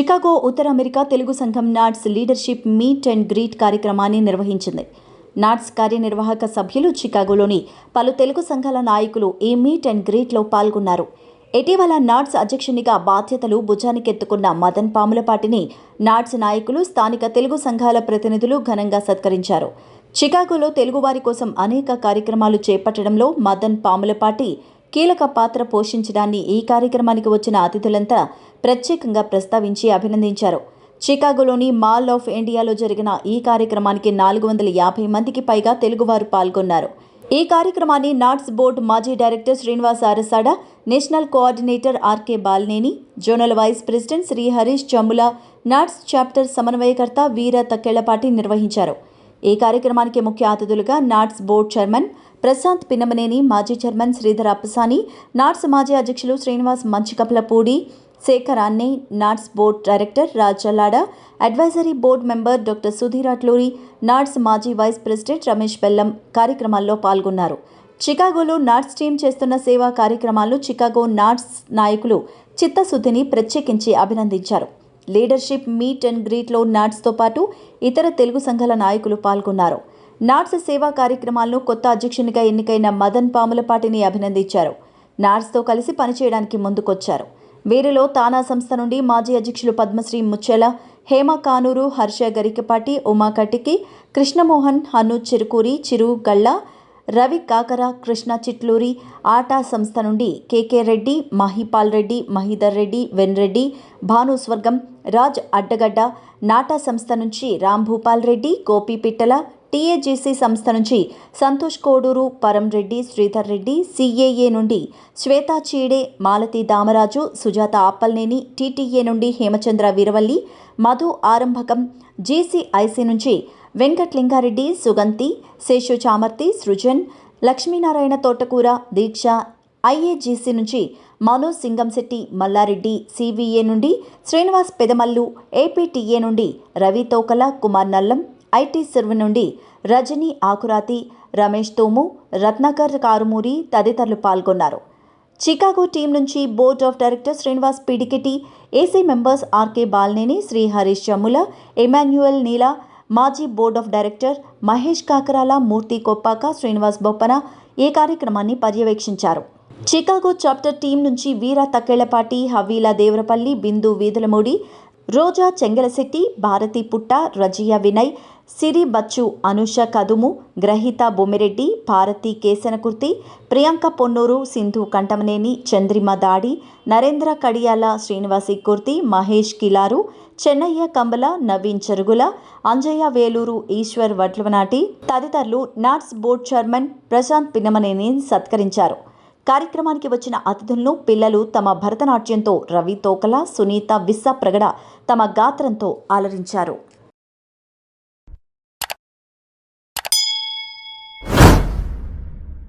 Chicago ఉత్తర America Telugu సంఘం NATS leadership meet and greet కార్యక్రమాన్ని నిర్వహించింది. నాట్స్ కార్యనిర్వాహక సభ్యులు చికాగోలోని పలు తెలుగు సంఘాల నాయకులు ఈ మీట్ అండ్ గ్రీట్లో పాల్గొన్నారు. ఇటీవల నాట్స్ అధ్యక్షునిగా బాధ్యతలు భుజానికెత్తుకున్న మదన్ పాములపాటిని నాట్స్ నాయకులు స్థానిక తెలుగు సంఘాల ప్రతినిధులు ఘనంగా సత్కరించారు. చికాగోలో తెలుగువారి కోసం అనేక కార్యక్రమాలు చేపట్టడంలో మదన్ పాములపాటి కీలక పాత్ర పోషించడాన్ని ఈ కార్యక్రమానికి వచ్చిన అతిథులంతా ప్రత్యేకంగా ప్రస్తావించి అభినందించారు. చికాగోలోని మాల్ ఆఫ్ ఇండియాలో జరిగిన ఈ కార్యక్రమానికి నాలుగు వందల యాభై మందికి పైగా తెలుగువారు పాల్గొన్నారు. ఈ కార్యక్రమాన్ని నాట్స్ బోర్డు మాజీ director Srinivas Arasada national coordinator RK Balneni zonal vice president Sri Harish Chammula NATS chapter సమన్వయకర్త వీర తక్కెళ్ళపాటి నిర్వహించారు. ఈ కార్యక్రమానికి ముఖ్య అతిథులుగా NATS board chairman Prashanth Pinnamaneni మాజీ చైర్మన్ శ్రీధర్ అప్పసాని నాట్స్ మాజీ అధ్యక్షులు Srinivas Manchikalapudi Sekhar Anne NATS board director Raj Challada advisory board member doctor Sudheer Atluri NATS మాజీ వైస్ ప్రెసిడెంట్ రమేష్ బెల్లం కార్యక్రమాల్లో పాల్గొన్నారు. చికాగోలో నాట్స్ టీం చేస్తున్న సేవా కార్యక్రమాలు చికాగో నాట్స్ నాయకులు చిత్తశుద్ధిని ప్రత్యేకించి అభినందించారు. లీడర్షిప్ మీట్ అండ్ గ్రీట్లో నాట్స్తో పాటు ఇతర తెలుగు సంఘాల నాయకులు పాల్గొన్నారు. నాట్స్ సేవా కార్యక్రమాలను కొత్త అధ్యక్షునిగా ఎన్నికైన మదన్ పాములపాటిని అభినందించారు. నాట్స్తో కలిసి పనిచేయడానికి ముందుకొచ్చారు. వీరిలో తానా సంస్థ నుండి మాజీ అధ్యక్షులు పద్మశ్రీ ముచ్చెల హేమ కానూరు హర్ష గరికపాటి ఉమా కటికి కృష్ణమోహన్ హను చిరుకూరి చిరు గళ్ళ రవి కాకర కృష్ణ చిట్లూరి ఆటా సంస్థ నుండి కేకే రెడ్డి మహిపాల్ రెడ్డి మహిధర్ రెడ్డి వెన్రెడ్డి భానుస్వర్గం రాజ్ అడ్డగడ్డ నాటా సంస్థ నుంచి రాంభూపాల్ రెడ్డి గోపి పిట్టల టీఏజీసీ సంస్థ నుంచి సంతోష్ కోడూరు పరం రెడ్డి శ్రీధర్ రెడ్డి సిఏఏ నుండి శ్వేతా చీడే మాలతి దామరాజు సుజాత ఆప్పల్నేని టీటీఏ నుండి హేమచంద్ర వీరవల్లి మధు ఆరంభకం జీసీఐసీ నుంచి వెంకట్లింగారెడ్డి సుగంతి శేషు చామర్తి సృజన్ లక్ష్మీనారాయణ తోటకూర దీక్ష ఐఏజీసీ నుంచి మనోజ్ సింగంశెట్టి మల్లారెడ్డి సివిఏ నుండి శ్రీనివాస్ పెదమల్లు ఏపీటీఏ నుండి రవి తోకల కుమార్ నల్లం ఐటీ సిర్వ్ నుండి రజని ఆకురాతి రమేష్ తోము రత్నాకర్ కారుమూరి తదితరులు పాల్గొన్నారు. చికాగో టీం నుంచి board of director Srinivas Pidikiti AC members RK Balneni Sri Harish Chammula Emmanuel Neela మాజీ board of director Mahesh Kakarala Murthy Koppaka Srinivas Boppana ఈ కార్యక్రమాన్ని పర్యవేక్షించారు? చికాగో చాప్టర్ టీం నుంచి వీర తక్కెళ్ళపాటి హవీలా దేవరపల్లి బిందు వీధులమూడి రోజా చెంగలశెట్టి భారతి పుట్ట రజియా వినయ్ సిరి బచ్చు అనుష కదుము గ్రహీత బొమ్మిరెడ్డి భారతి కేసనకుర్తి ప్రియాంక పొన్నూరు సింధు కంటమనేని చంద్రిమ దాడి నరేంద్ర కడియాల శ్రీనివాసి కుర్తి మహేష్ కిలారు చెన్నయ్య కంబల నవీన్ చెరుగుల అంజయ్య వేలూరు ఈశ్వర్ వడ్లవనాటి తదితరులు NATS board chairman Prashanth Pinnamaneni సత్కరించారు. కార్యక్రమానికి వచ్చిన అతిథులను పిల్లలు తమ భరతనాట్యంతో రవి తోకల సునీత విస్స ప్రగడ తమ గాత్రంతో అలరించారు.